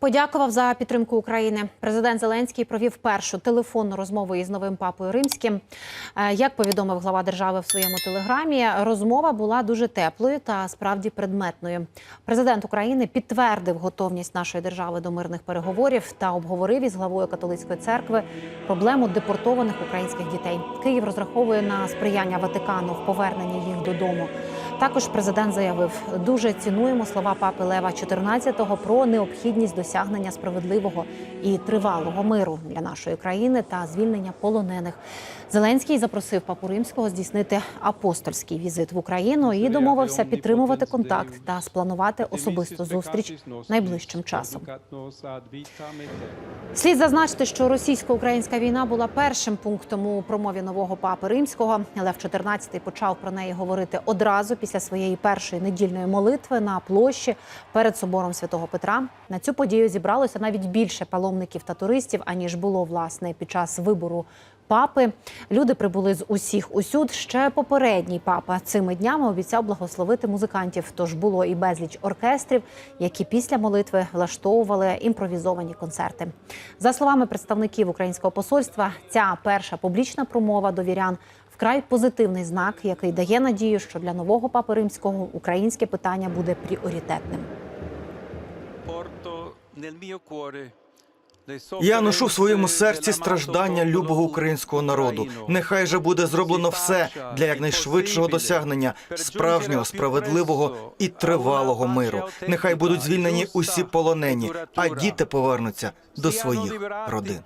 Подякував за підтримку України. Президент Зеленський провів першу телефонну розмову із новим папою римським. Е, Як повідомив глава держави в своєму телеграмі, розмова була дуже теплою та справді предметною. Президент України підтвердив готовність нашої держави до мирних переговорів та обговорив із главою католицької церкви проблему депортованих українських дітей. Київ розраховує на сприяння Ватикану в поверненні їх додому. Також президент заявив, дуже цінуємо слова папи Лева XIV про необхідність досягнення справедливого і тривалого миру для нашої країни та звільнення полонених. Зеленський запросив папу римського здійснити апостольський візит в Україну і домовився підтримувати контакт та спланувати особисту зустріч найближчим часом. Слід зазначити, що російсько-українська війна була першим пунктом у промові нового папи римського. Лев XIV почав про неї говорити одразу після своєї першої недільної молитви на площі перед собором святого Петра. На цю подію зібралося навіть більше паломників та туристів, аніж було власне під час вибору. Папи люди прибули з усіх усюд. Ще попередній папа цими днями обіцяв благословити музикантів. Тож було і безліч оркестрів, які після молитви влаштовували імпровізовані концерти. За словами представників українського посольства, ця перша публічна промова до вірян вкрай позитивний знак, який дає надію, що для нового папи римського українське питання буде пріоритетним. Я ношу в своєму серці страждання любого українського народу. Нехай же буде зроблено все для якнайшвидшого досягнення справжнього, справедливого і тривалого миру. Нехай будуть звільнені усі полонені, а діти повернуться до своїх родин.